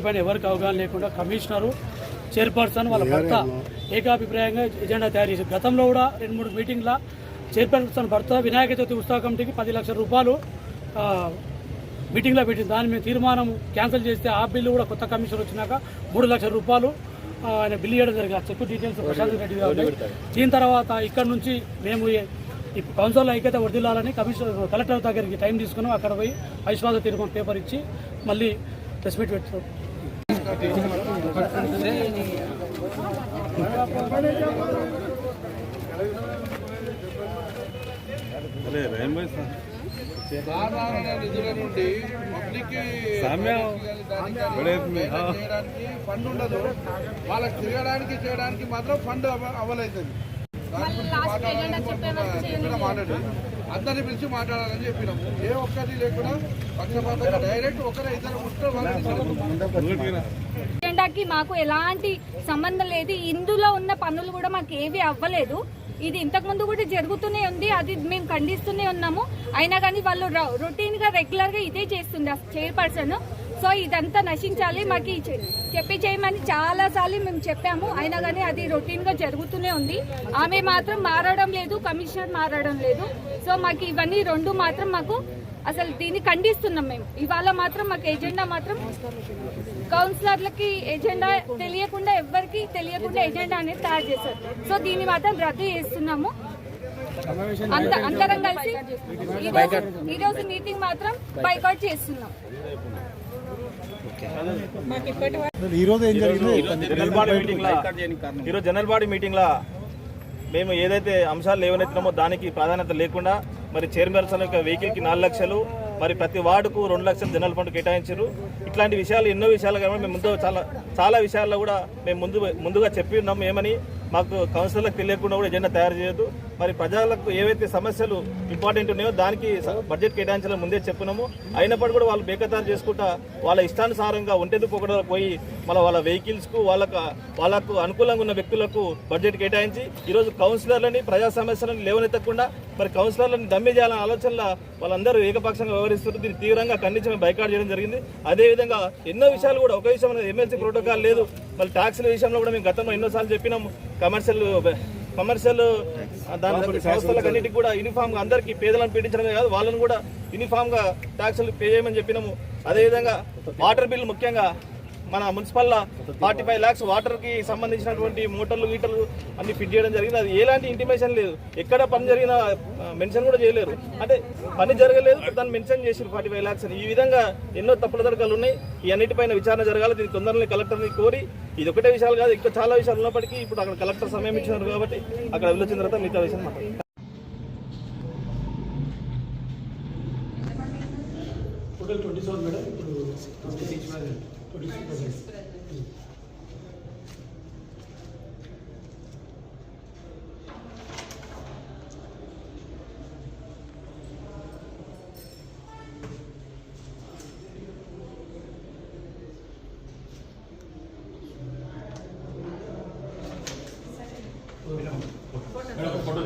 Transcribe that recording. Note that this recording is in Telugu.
పైన ఎవరికి అవగాహన లేకుండా కమిషనరు చైర్పర్సన్ వాళ్ళ భర్త ఏకాభిప్రాయంగా ఎజెండా తయారు చేశారు. గతంలో కూడా రెండు మూడు మీటింగ్ల చైర్పర్సన్ భర్త వినాయక చవితి ఉత్సవ కమిటీకి పది లక్షల రూపాయలు మీటింగ్లో పెట్టింది. దాని మీద తీర్మానం క్యాన్సిల్ చేస్తే ఆ బిల్లు కూడా కొత్త కమిషన్ వచ్చినాక మూడు లక్షల రూపాయలు ఆయన బిల్లు ఇవ్వడం జరిగింది. ఆ చెక్ డీటెయిల్స్ ప్రశాంత్ రెడ్డి గారు దీని తర్వాత ఇక్కడ నుంచి మేము ఈ- ఈ కౌన్సిల్లో ఐక్యత వర్దిల్లాలని కమిషనర్ కలెక్టర్ దగ్గరికి టైం తీసుకున్నాం. అక్కడ పోయి అవిశ్వాస తీర్మానం పేపర్ ఇచ్చి మళ్ళీ ప్రెస్ మీట్ పెట్టాం. సాధారణ నిధుల నుండి పబ్లిక్. చేయడానికి ఫండ్ ఉండదు. వాళ్ళకి తిరగడానికి చేయడానికి మాత్రం ఫండ్ చెప్పిన మాట్లాడి అందరిని పిలిచి మాట్లాడాలని చెప్పినాము. ఏ ఒక్కటి లేకుండా పక్షపాతంగా డైరెక్ట్ ఒకరే ఇద్దరు ముట్టుకొని ఎజెండాకి మాకు ఎలాంటి సంబంధం లేదు. ఇందులో ఉన్న పనులు కూడా మాకు ఏవి అవ్వలేదు. ఇది ఇంతకు ముందు కూడా జరుగుతూనే ఉంది. అది మేము ఖండిస్తూనే ఉన్నాము. అయినా కానీ వాళ్ళు రొటీన్గా రెగ్యులర్గా ఇదే చేస్తుంది చైర్పర్సన్ సో ఇదంతా నశించాలి మాకు చె- చెప్పి చేయమని చాలా సార్లు మేము చెప్పాము. అయినా కానీ అది రొటీన్గా జరుగుతూనే ఉంది. ఆమె మాత్రం మారడం లేదు కమిషనర్ మారడం లేదు. సో మాకు ఇవన్నీ రెండు మాత్రం మాకు అసలు దీన్ని ఖండిస్తున్నాం మేము. ఇవాళ మాత్రం మాకు ఎజెండా మాత్రం కౌన్సిలర్లకి ఎజెండా తెలియకుండా ఎవ్వరికి తెలియకుండా ఎజెండా అనేది తయారు చేశారు. సో దీన్ని మాత్రం రద్దు చేస్తున్నాము. అంత అందరం కలిసి ఈరోజు మీటింగ్ మాత్రం బైకాట్ చేస్తున్నాం. ఈరోజు ఏం జరిగింది? జనరల్ బాడీ మీటింగ్ లా ఈరోజు జనరల్ బాడీ మీటింగ్ లా మేము ఏదైతే అంశాలు లేవనెత్తినామో దానికి ప్రాధాన్యత లేకుండా మరి చైర్మన్ యొక్క వెహికల్కి నాలుగు లక్షలు మరి ప్రతి వార్డుకు రెండు లక్షలు జనరల్ ఫండ్ కేటాయించారు. ఇట్లాంటి విషయాలు ఎన్నో విషయాలు కానీ మేము ముందు చాలా చాలా విషయాల్లో కూడా మేము ముందు ముందుగా చెప్పి ఉన్నాము. ఏమని మాకు కౌన్సిలర్లకు తెలియకుండా కూడా ఎజెండా తయారు చేయొద్దు. మరి ప్రజలకు ఏవైతే సమస్యలు ఇంపార్టెంట్ ఉన్నాయో దానికి బడ్జెట్ కేటాయించాలని ముందే చెప్పినాము అయినప్పటికీ కూడా వాళ్ళు బేకతారు చేసుకుంటా వాళ్ళ ఇష్టానుసారంగా ఒంటెదు పోకడ పోయి మళ్ళీ వాళ్ళ వెహికల్స్కు వాళ్ళకు వాళ్ళకు అనుకూలంగా ఉన్న వ్యక్తులకు బడ్జెట్ కేటాయించి ఈరోజు కౌన్సిలర్లని ప్రజా సమస్యలను లేవనెత్తకుండా మరి కౌన్సిలర్లను దమ్మి చేయాలనే ఆలోచనలో వాళ్ళందరూ ఏకపక్షంగా వ్యవహరిస్తున్నారు దీన్ని తీవ్రంగా ఖండించి బైకాట్ చేయడం జరిగింది. అదేవిధంగా ఎన్నో విషయాలు కూడా ఒక విషయం ఎమ్మెల్సీ ప్రోటోకాల్ లేదు. మళ్ళీ ట్యాక్స్ల విషయంలో కూడా మేము గతంలో ఎన్నోసార్లు చెప్పినాము. కమర్షియల్ కమర్షియల్ దాని సంస్థలకు అన్నిటికి కూడా యూనిఫామ్గా అందరికీ పేదలను పీడించడమే కాదు వాళ్ళని కూడా యూనిఫామ్గా ట్యాక్సులు పే చేయమని చెప్పినాము. అదేవిధంగా వాటర్ బిల్ ముఖ్యంగా మన మున్సిపల్ ఫార్టీ ఫైవ్ ల్యాక్స్ వాటర్కి సంబంధించినటువంటి మోటార్లు గీటర్లు అన్ని ఫిట్ చేయడం జరిగింది. అది ఎలాంటి ఇంటిమేషన్ లేదు. ఎక్కడ పని జరిగిన మెన్షన్ కూడా చేయలేరు. అంటే పని జరగలేదు దాన్ని మెన్షన్ చేసి ఫార్టీ ఫైవ్ ల్యాక్స్ అని. ఈ విధంగా ఎన్నో తప్పుల తడకలు ఉన్నాయి. ఈ అన్నిటిపైన విచారణ జరగాలి. దీని తొందరలో కలెక్టర్ని కోరి ఇది ఒకటే విషయాలు కాదు ఇంకా చాలా విషయాలు ఉన్నప్పటికీ ఇప్పుడు అక్కడ కలెక్టర్ సమయం ఇచ్చినారు కాబట్టి అక్కడ వెళ్ళొచ్చిన తర్వాత మిగతా విషయం టోటల్ ట్వంటీ సెవెన్ మేడం ఇప్పుడు ట్వంటీ సిక్స్ ఫోటో